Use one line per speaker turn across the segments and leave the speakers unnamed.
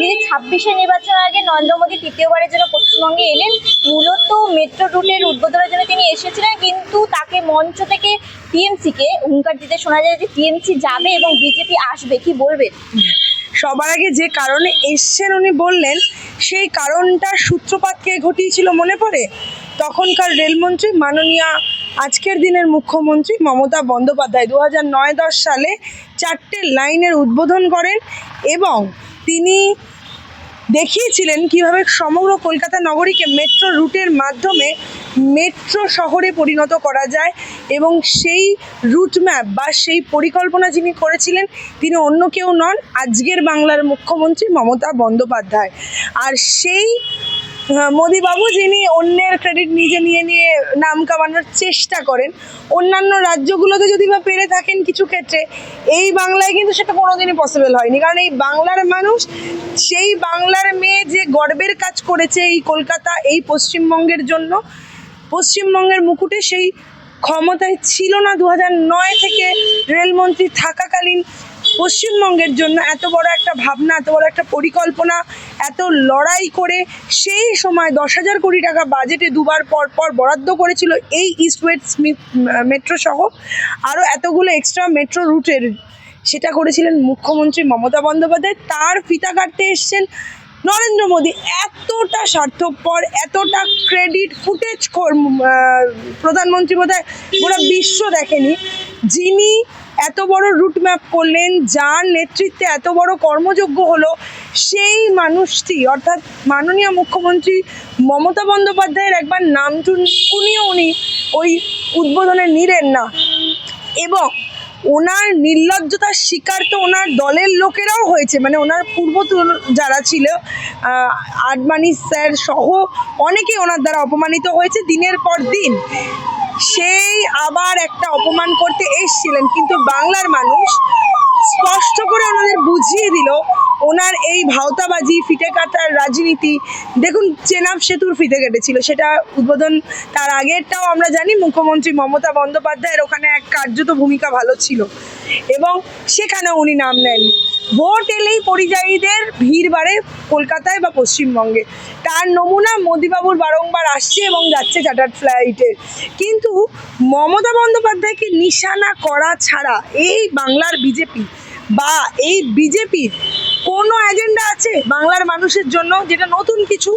দিদি ছাব্বিশে নির্বাচনের আগে নরেন্দ্র মোদী তৃতীয়বারের জন্য পশ্চিমবঙ্গে এলেন, মূলত মেট্রো রুটের উদ্বোধনের জন্য তিনি এসেছিলেন, কিন্তু তাকে মঞ্চ থেকে টিএমসিকে হুঙ্কার দিতে শোনা যায় যে টিএমসি যাবে এবং বিজেপি আসবে, কি বলবেন
সবার আগে যে কারণে এসছেন উনি বললেন, সেই কারণটার সূত্রপাত কে ঘটিয়েছিল মনে পড়ে? তখনকার রেলমন্ত্রী মাননীয়া, আজকের দিনের মুখ্যমন্ত্রী মমতা বন্দ্যোপাধ্যায় দু হাজার নয় দশ সালে চারটে লাইনের উদ্বোধন করেন এবং তিনি দেখিয়েছিলেন কীভাবে সমগ্র কলকাতা নগরীকে মেট্রো রুটের মাধ্যমে মেট্রো শহরে পরিণত করা যায় এবং সেই রুট ম্যাপ বা সেই পরিকল্পনা যিনি করেছিলেন, তিনি অন্য কেউ নন, আজকের বাংলার মুখ্যমন্ত্রী মমতা বন্দ্যোপাধ্যায়। আর সেই মোদিবাবু যিনি অন্যের ক্রেডিট নিজে নিয়ে নিয়ে নাম কামানোর চেষ্টা করেন, অন্যান্য রাজ্যগুলোতে যদি বা পেরে থাকেন কিছু ক্ষেত্রে, এই বাংলায় কিন্তু সেটা কোনোদিনই পসিবল হয়নি। কারণ এই বাংলার মানুষ, সেই বাংলার মেয়ে যে গর্বের কাজ করেছে এই কলকাতা, এই পশ্চিমবঙ্গের জন্য, পশ্চিমবঙ্গের মুকুটে সেই ক্ষমতায় ছিল না। দু নয় থেকে রেলমন্ত্রী থাকাকালীন পশ্চিমবঙ্গের জন্য এত বড় একটা ভাবনা, এত বড় একটা পরিকল্পনা, এত লড়াই করে সেই সময় দশ হাজার কোটি টাকা বাজেটে দুবার পর পর বরাদ্দ করেছিল এই ইস্ট ওয়েস্ট মেট্রো সহ। আরও এতগুলো এক্সট্রা মেট্রো রুটের সেটা করেছিলেন মুখ্যমন্ত্রী মমতা বন্দ্যোপাধ্যায়। তার ফিতা কাটতে এসছেন নরেন্দ্র মোদী। এতটা স্বার্থপর, এতটা ক্রেডিট ফুটেজ প্রধানমন্ত্রী বোধহয় গোটা বিশ্ব দেখেনি। যিনি এত বড় রুট ম্যাপ করলেন, যার নেতৃত্বে এত বড় কর্মযোগ্য হলো, সেই মানুষটি, অর্থাৎ মাননীয় মুখ্যমন্ত্রী মমতা বন্দ্যোপাধ্যায়ের একবার নাম টুনকুনিও উনি ওই উদ্বোধনে নিলেন না। এবং ওনার নির্লজ্জতার শিকার তো ওনার দলের লোকেরাও হয়েছে মানে ওনার পূর্ব যারা ছিল আডবাণী স্যার সহ অনেকেই ওনার দ্বারা অপমানিত হয়েছে দিনের পর দিন। সেই আবার একটা অপমান করতে এসছিলেন, কিন্তু বাংলার মানুষ স্পষ্ট করে ওনাদের বুঝিয়ে দিল, ওনার এই ভাওতাবাজি ফিটে কাটার রাজনীতি, দেখুন চেনাব সেতুর ফিতে কেটেছিল, সেটা উদ্বোধন তার আগেরটাও আমরা জানি, মুখ্যমন্ত্রী মমতা বন্দ্যোপাধ্যায়ের ওখানে এক কার্যত ভূমিকা ভালো ছিল। এবং সেখানে উনি নাম নেন। ভোট এলেই পরিযায়ীদের ভিড় বাড়ে কলকাতায় বা পশ্চিমবঙ্গে। তার নমুনা মোদিবাবুর বারংবার আসছে এবং যাচ্ছে চার্টার্ড ফ্লাইটে কিন্তু মমতা বন্দ্যোপাধ্যায়কে নিশানা করা ছাড়া এই বাংলার বিজেপি বা এই বিজেপির কোনো এজেন্ডা আছে বাংলার মানুষের জন্য যেটা নতুন কিছু?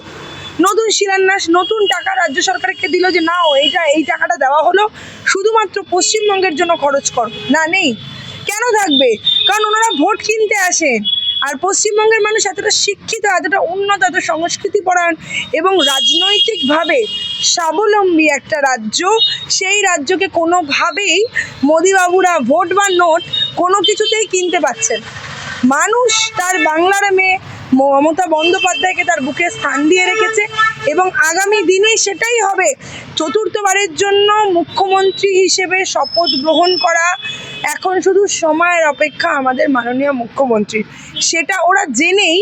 নতুন শিলান্যাস, নতুন টাকা রাজ্য সরকারকে দিল যে, নাও, এইটা, এই টাকাটা দেওয়া হলো। শুধুমাত্র পশ্চিমবঙ্গের জন্য খরচ কর। না, নেই। কেন থাকবে? কারণ ওনারা ভোট কিনতে আসেন। আর পশ্চিমবঙ্গের মানুষ এতটা শিক্ষিত, এতটা উন্নত, এত সংস্কৃতি পরায়ণ এবং রাজনৈতিকভাবে স্বাবলম্বী একটা রাজ্য, সেই রাজ্যকে কোনোভাবেই মোদিবাবুরা ভোট বা নোট কোনো কিছুতেই কিনতে পারছেন মানুষ তার বাংলার মেয়ে মমতা বন্দ্যোপাধ্যায়কে তার বুকে স্থান দিয়ে রেখেছে এবং আগামী দিনে সেটাই হবে। চতুর্থবারের জন্য মুখ্যমন্ত্রী হিসেবে শপথ গ্রহণ করা এখন শুধু সময়ের অপেক্ষা আমাদের মাননীয় মুখ্যমন্ত্রী। সেটা ওরা জেনেই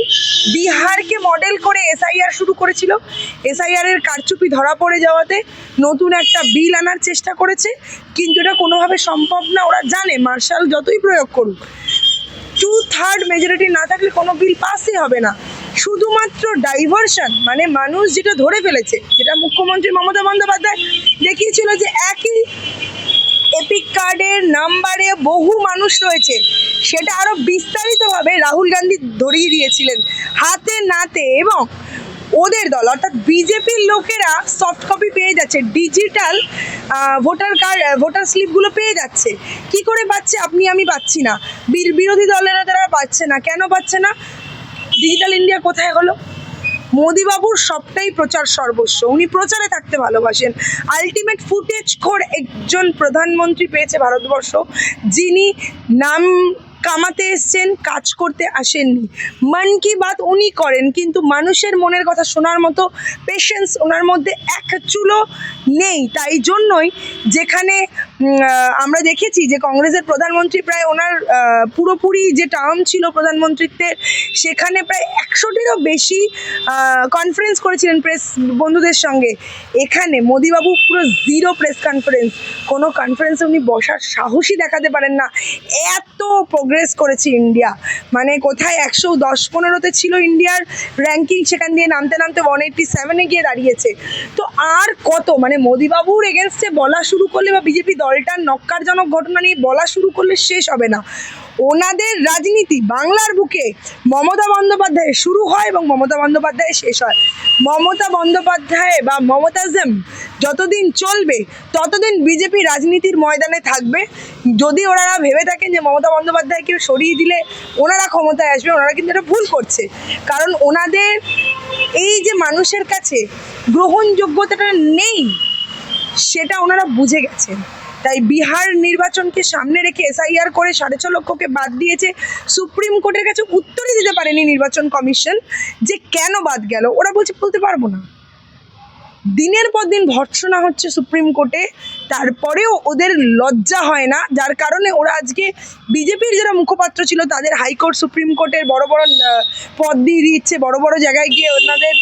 বিহারকে মডেল করে এসআইআর শুরু করেছিল। এসআইআর এর কারচুপি ধরা পড়ে যাওয়াতে নতুন একটা বিল আনার চেষ্টা করেছে। কিন্তু এটা কোনোভাবে সম্ভব না, ওরা জানে। মার্শাল যতই প্রয়োগ করুক টু থার্ড মেজরিটি না থাকলে কোনো বিল পাসই হবে না। শুধুমাত্র ডাইভারশন মানে মানুষ যেটা ধরে ফেলেছে, যেটা মুখ্যমন্ত্রী মমতা বন্দ্যোপাধ্যায় দেখিয়েছিল যে একই এপিক কার্ডের নাম্বারে বহু মানুষ রয়েছে, সেটা আরও বিস্তারিতভাবে রাহুল গান্ধী ধরিয়ে দিয়েছিলেন। হাতে নাতে এবং ওদের দল, অর্থাৎ বিজেপির লোকেরা সফট কপি পেয়ে যাচ্ছে ডিজিটাল ভোটার কার্ড ভোটার স্লিপগুলো পেয়ে যাচ্ছে। কি করে পাচ্ছে? আপনি, আমি পাচ্ছি না। বিরোধী দলেরা তারা পাচ্ছে না। কেন পাচ্ছে না? ডিজিটাল ইন্ডিয়া কোথায় হলো? মোদিবাবুর সবটাই প্রচার সর্বস্ব। উনি প্রচারে থাকতে ভালোবাসেন। আলটিমেট ফুটেজ খোর একজন প্রধানমন্ত্রী পেয়েছে ভারতবর্ষ, যিনি নাম কামাতে এসছেন, কাজ করতে আসেননি। মন কি বাত উনি করেন, কিন্তু মানুষের মনের কথা শোনার মতো পেশেন্স ওনার মধ্যে এক চুলো নেই। তাই জন্যই যেখানে আমরা দেখেছি যে কংগ্রেসের প্রধানমন্ত্রী প্রায় ওনার পুরোপুরি যে টার্ম ছিল প্রধানমন্ত্রীত্বের সেখানে প্রায় একশোটিরও বেশি কনফারেন্স করেছিলেন প্রেস বন্ধুদের সঙ্গে। এখানে মোদিবাবু পুরো জিরো প্রেস কনফারেন্স কোনো কনফারেন্সে উনি বসার সাহসই দেখাতে পারেন না। এত প্রগ্রেস করেছে ইন্ডিয়া। মানে কোথায় একশো দশ পনেরোতে ছিল ইন্ডিয়ার র্যাঙ্কিং সেখান দিয়ে নামতে নামতে ওয়ান এইট্টি সেভেনে গিয়ে দাঁড়িয়েছে। তো আর কত? মানে মোদিবাবুর এগেনস্টে বলা শুরু করলে বা বিজেপি দলটার নক্কারজনক ঘটনা নিয়ে বলা শুরু করলে শেষ হবে না। ওনাদের রাজনীতি বাংলার বুকে মমতা বন্দ্যোপাধ্যায় শুরু হয় এবং মমতা বন্দ্যোপাধ্যায় শেষ হয়। মমতা বন্দ্যোপাধ্যায় বা মমতাজম যতদিন চলবে, ততদিন বিজেপি রাজনীতির ময়দানে থাকবে। যদি ওনারা ভেবে থাকেন যে মমতা বন্দ্যোপাধ্যায়কে সরিয়ে দিলে ওনারা ক্ষমতায় আসবে, ওনারা কিন্তু এটা ভুল করছে। কারণ ওনাদের এই যে মানুষের কাছে গ্রহণযোগ্যতাটা নেই, সেটা ওনারা বুঝে গেছেন। তাই বিহার নির্বাচনকে সামনে রেখে এসআইআর করে সাড়ে ছ লক্ষকে বাদ দিয়েছে সুপ্রিম কোর্টের কাছে উত্তরই দিতে পারেনি নির্বাচন কমিশন যে কেন বাদ গেল। ওরা বলছে বলতে পারব না। দিনের পর দিন ভর্ৎসনা হচ্ছে সুপ্রিম কোর্টে, তারপরেও ওদের লজ্জা হয় না। যার কারণে ওরা আজকে বিজেপির যারা মুখপাত্র ছিল, তাদের হাইকোর্ট সুপ্রিম কোর্টের বড় বড় পদ দিয়ে দিচ্ছে, বড় বড় জায়গায় গিয়ে ওনাদের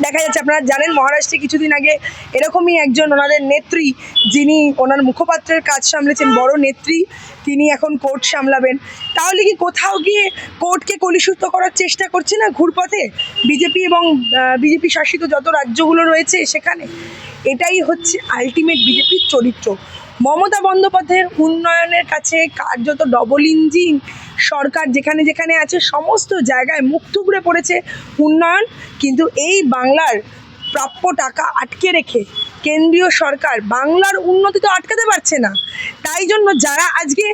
দেখা যাচ্ছে আপনারা জানেন মহারাষ্ট্রে কিছুদিন আগে এরকমই একজন ওনাদের নেত্রী, যিনি ওনার মুখপাত্রের কাজ সামলেছেন, বড় নেত্রী, তিনি এখন কোর্ট সামলাবেন। তাহলে কি কোথাও গিয়ে কোর্টকে কলুষিত করার চেষ্টা করছে না ঘুরপথে? বিজেপি এবং বিজেপি শাসিত যত রাজ্যগুলো রয়েছে সেখানে? এটাই হচ্ছে আলটিমেট বিজেপির চরিত্র। মমতা বন্দ্যোপাধ্যায়ের উন্নয়নের কাছে কার্যত ডবল ইঞ্জিন সরকার যেখানে যেখানে আছে, সমস্ত জায়গায় মুখ থুবড়ে পড়েছে উন্নয়ন। কিন্তু এই বাংলার প্রাপ্য টাকা আটকে রেখে কেন্দ্রীয় সরকার বাংলার উন্নতি তো আটকাতে পারছে না। তাই জন্য যারা আজকে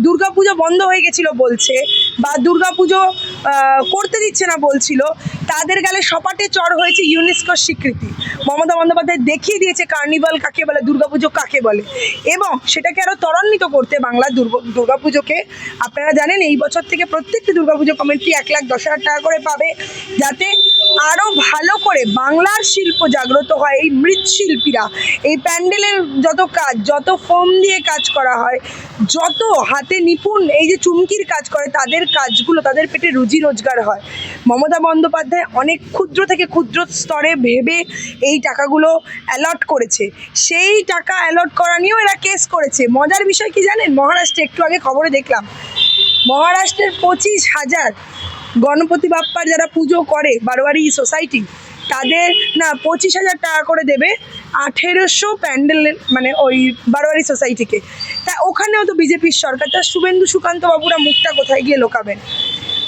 দুর্গাপুজো বন্ধ হয়ে গেছিল বলছে বা দুর্গাপুজো করতে দিচ্ছে না বলছিল, তাদের গালে সপাটে চড় হয়েছে ইউনেস্কোর স্বীকৃতি। মমতা বন্দ্যোপাধ্যায় দেখিয়ে দিয়েছে কার্নিভাল কাকে বলে, দুর্গাপুজো কাকে বলে। এবং সেটাকে আরও ত্বরান্বিত করতে দুর্গ- দুর্গাপুজোকে আপনারা জানেন এই বছর থেকে প্রত্যেকটি দুর্গাপুজো কমিটি এক লাখ দশ হাজার টাকা করে পাবে, যাতে আরও ভালো করে বাংলার শিল্প জাগ্রত হয়, এই মৃৎশিল্পীরা, এই প্যান্ডেলের যত কাজ, যত ফোম দিয়ে কাজ করা হয়, যত হাতে নিপুণ এই যে চুমকির কাজ করে, তাদের কাজগুলো, তাদের পেটে রুজি রোজগার হয়। মমতা বন্দ্যোপাধ্যায় অনেক ক্ষুদ্র থেকে ক্ষুদ্র স্তরে ভেবে এই টাকাগুলো অ্যালট করেছে। সেই টাকা অ্যালট করা নিয়েও এরা কেস করেছে। মজার বিষয় কি জানেন? মহারাষ্ট্রে একটু আগে খবরে দেখলাম। মহারাষ্ট্রের পঁচিশ হাজার গণপতি বাপ্পার যারা পুজো করে বারোয়ারি সোসাইটি তাদের না পঁচিশ হাজার টাকা করে দেবে। আঠেরোশো প্যান্ডেল মানে ওই বারোয়ারি সোসাইটিকে। তা ওখানেও তো বিজেপির সরকার। তা শুভেন্দু সুকান্ত বাবুরা মুখটা কোথায় গিয়ে লোকাবেন?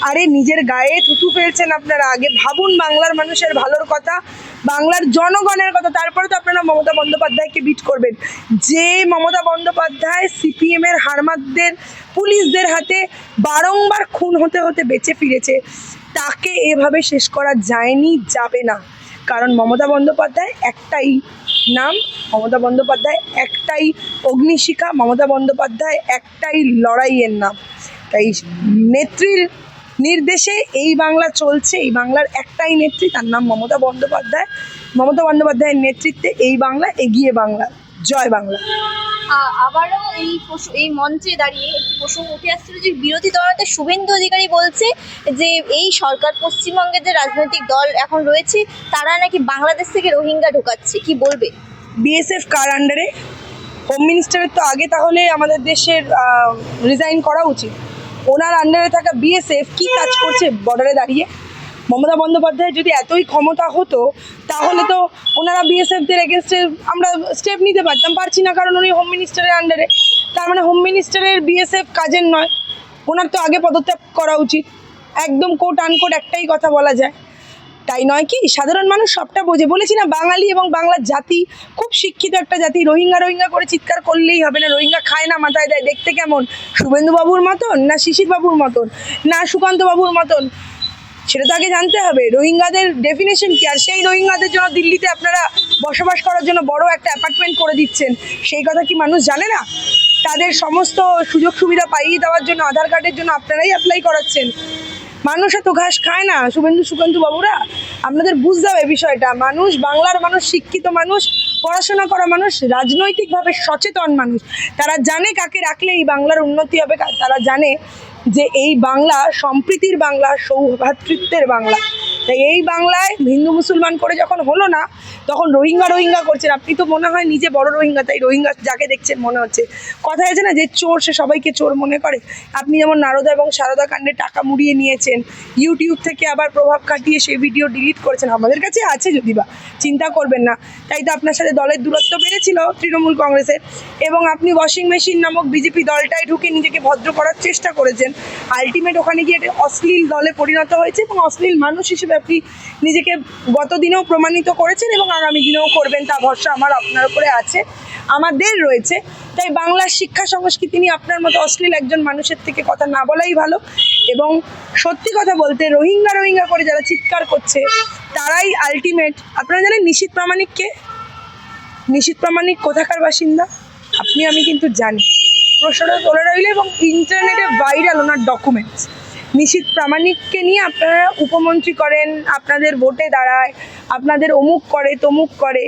আরে নিজের গায়ে থুতু ফেলছেন আপনারা আগে। ভাবুন বাংলার মানুষের ভালোর কথা, বাংলার জনগণের কথা। তারপরে তো আপনারা মমতা বন্দ্যোপাধ্যায়কে বিট করবেন। যে মমতা বন্দ্যোপাধ্যায় সিপিএমের হারমাদদের পুলিশদের হাতে বারংবার খুন হতে হতে বেঁচে ফিরেছে, তাকে এভাবে শেষ করা যায়নি, যাবে না। কারণ মমতা বন্দ্যোপাধ্যায় একটাই নাম মমতা বন্দ্যোপাধ্যায়, একটাই অগ্নিশিখা, মমতা বন্দ্যোপাধ্যায়, একটাই লড়াইয়ের নাম। তাই নেত্রীর নির্দেশে এই বাংলা চলছে, এই বাংলার একটাই নেত্রী, তার নাম মমতা বন্দ্যোপাধ্যায়। মমতা বন্দ্যোপাধ্যায়ের নেতৃত্বে এই বাংলা এগিয়ে বাংলা। জয় বাংলা।
আবারও এই এই মঞ্চে দাঁড়িয়ে একটি প্রসঙ্গ উঠে আসছিল যে বিরোধী দলনেতা শুভেন্দু অধিকারী বলছে যে এই সরকার পশ্চিমবঙ্গের যে রাজনৈতিক দল এখন রয়েছে তারা নাকি বাংলাদেশ থেকে রোহিঙ্গা ঢোকাচ্ছে। কি বলবে?
বিএসএফ কার আন্ডারে হোম মিনিস্টারের তো আগে তাহলে আমাদের দেশের রিজাইন করা উচিত। ওনার আন্ডারে থাকা বিএসএফ কি কাজ করছে বর্ডারে দাঁড়িয়ে? মমতা বন্দ্যোপাধ্যায় যদি এতই ক্ষমতা হতো, তাহলে তো ওনারা বিএসএফদের এগেনস্টে আমরা স্টেপ নিতে পারতাম। পারছি না কারণ উনি হোম মিনিস্টারের আন্ডারে তার মানে হোম মিনিস্টারের বিএসএফ কাজের নয়। ওনার তো আগে পদত্যাগ করা উচিত। একদম কোট আনকোট একটাই কথা বলা যায়। তাই নয় কি? সাধারণ মানুষ সবটা বোঝে। বলেছি না, বাঙালি এবং বাংলার জাতি, খুব শিক্ষিত একটা জাতি। রোহিঙ্গা রোহিঙ্গা করে চিৎকার করলেই হবে না। রোহিঙ্গা খায় না মাথায় দেয়। দেখতে কেমন? শুভেন্দুবাবুর মতন না শিশির বাবুর মতন? না সুকান্তবাবুর মতন? সেটা তো আগে জানতে হবে। রোহিঙ্গাদের ডেফিনেশন কি? আর সেই রোহিঙ্গাদের জন্য দিল্লিতে আপনারা বসবাস করার জন্য বড় একটা অ্যাপার্টমেন্ট করে দিচ্ছেন। সেই কথা কি মানুষ জানে না? তাদের সমস্ত সুযোগ সুবিধা পাইয়ে দেওয়ার জন্য, আধার কার্ডের জন্য আপনারাই অ্যাপ্লাই করাচ্ছেন। মানুষ এত ঘাস খায় না, শুভেন্দু সুকান্ত বাবুরা? আপনাদের বুঝতে হবে বিষয়টা। মানুষ, বাংলার মানুষ, শিক্ষিত মানুষ, পড়াশোনা করা মানুষ, রাজনৈতিকভাবে সচেতন মানুষ। তারা জানে কাকে রাখলে এই বাংলার উন্নতি হবে, তারা জানে যে এই বাংলা সম্প্রীতির বাংলা সৌভ্রাতৃত্বের বাংলা। তাই এই বাংলায় হিন্দু মুসলমান করে যখন হলো না, তখন রোহিঙ্গা রোহিঙ্গা করছেন। আপনি তো মনে হয় নিজে বড় রোহিঙ্গা, তাই রোহিঙ্গা যাকে দেখছেন মনে হচ্ছে। কথা আছে না যে চোর, সে সবাইকে চোর মনে করে? আপনি যেমন নারদা এবং সারদা কাণ্ডে টাকা মুড়িয়ে নিয়েছেন ইউটিউব থেকে আবার প্রভাব খাটিয়ে সেই ভিডিও ডিলিট করেছেন, আমাদের কাছে আছে যদি বা চিন্তা করবেন না। তাই তো আপনার সাথে দলের দূরত্ব বেড়েছিল তৃণমূল কংগ্রেসের। এবং আপনি ওয়াশিং মেশিন নামক বিজেপি দলটায় ঢুকে নিজেকে ভদ্র করার চেষ্টা করেছেন। আলটিমেট ওখানে গিয়ে একটা অশ্লীল দলে পরিণত হয়েছে এবং অশ্লীল মানুষ হিসেবে আপনি নিজেকে গত দিনেও প্রমাণিত করেছেন এবং আগামী দিনেও করবেন তা ভরসা আমার আপনার উপরে আছে, আমাদের রয়েছে। তাই বাংলার শিক্ষা সংস্কৃতি নিয়ে আপনার মতো অশ্লীল একজন মানুষের থেকে কথা না বলাই ভালো এবং সত্যি কথা বলতে রোহিঙ্গা রোহিঙ্গা করে যারা চিৎকার করছে, তারাই আলটিমেট আপনারা জানেন নিশীত প্রামাণিককে? নিশীত প্রামাণিক কোথাকার বাসিন্দা? আপনি, আমি কিন্তু জানি। প্রশ্নটা তোলা রইল এবং ইন্টারনেটে ভাইরাল ওনার ডকুমেন্টস নিশিত প্রামাণিককে নিয়ে আপনারা উপমন্ত্রী করেন, আপনাদের ভোটে দাঁড়ায়, আপনাদের অমুক করে, তমুক করে,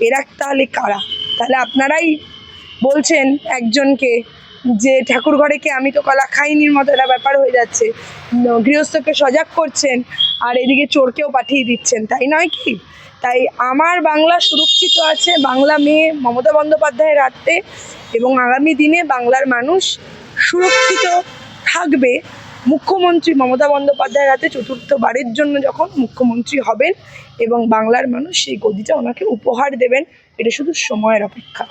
এরা তাহলে কারা? তাহলে আপনারাই বলছেন একজনকে যে ঠাকুর ঘরে কে আমি তো কলা খাইনির মতো একটা ব্যাপার হয়ে যাচ্ছে। গৃহস্থকে সজাগ করছেন আর এদিকে চোরকেও পাঠিয়ে দিচ্ছেন, তাই নয় কি? তাই আমার বাংলা সুরক্ষিত আছে, বাংলা মেয়ে মমতা বন্দ্যোপাধ্যায়ের হাতে এবং আগামী দিনে বাংলার মানুষ সুরক্ষিত থাকবে। মুখ্যমন্ত্রী মমতা বন্দ্যোপাধ্যায়ের হাতে চতুর্থবারের জন্য যখন মুখ্যমন্ত্রী হবেন এবং বাংলার মানুষ সেই গদিটা ওনাকে উপহার দেবেন, এটা শুধু সময়ের অপেক্ষা।